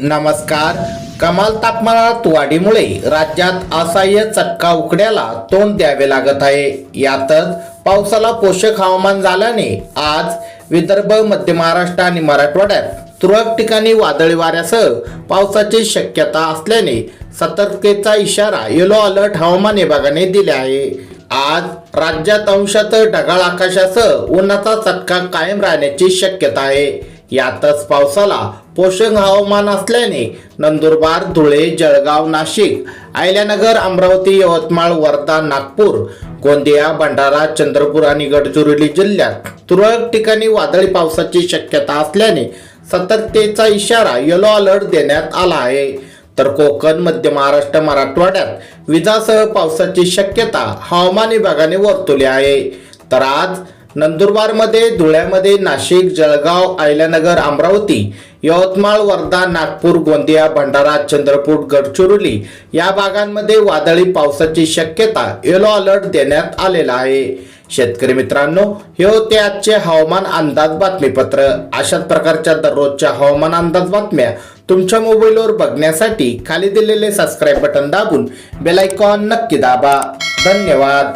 नमस्कार. कमाल तापमानात वाढीमुळे राज्यात असह्य चटका उकड्याला तोंड द्यावे लागत आहे. यातच पावसाला पोषक हवामान झाल्याने आज विदर्भ मध्य महाराष्ट्र आणि मराठवाड्यात तुरळक ठिकाणी वादळी वाऱ्यासह पावसाची शक्यता असल्याने सतर्कतेचा इशारा येलो अलर्ट हवामान विभागाने दिले आहे. आज राज्यात अंशात ढगाळ आकाशासह उन्हाचा चटका कायम राहण्याची शक्यता आहे. यातच पावसाला पोषक हवामान असल्याने नंदुरबार धुळे जळगाव नाशिक अहिल्यानगर अमरावती यवतमाळ वर्धा नागपूर गोंदिया भंडारा चंद्रपूर आणि गडचिरोली जिल्ह्यात तुरळक ठिकाणी वादळी पावसाची शक्यता असल्याने सतर्कतेचा इशारा येलो अलर्ट देण्यात आला आहे. तर कोकण मध्य महाराष्ट्र मराठवाड्यात विजासह पावसाची शक्यता हवामान विभागाने वर्तवली आहे. तर आज नंदुरबारमध्ये धुळ्यामध्ये नाशिक जळगाव अहिल्यानगर अमरावती यवतमाळ वर्धा नागपूर गोंदिया भंडारा चंद्रपूर गडचिरोली या भागांमध्ये वादळी पावसाची शक्यता येलो अलर्ट देण्यात आलेला आहे. शेतकरी मित्रांनो हे होते आजचे हवामान अंदाज बातमीपत्र. अशाच प्रकारच्या दररोजच्या हवामान अंदाज बातम्या तुमच्या मोबाईलवर बघण्यासाठी खाली दिलेले सबस्क्राईब बटन दाबून बेलायकॉन नक्की दाबा. धन्यवाद.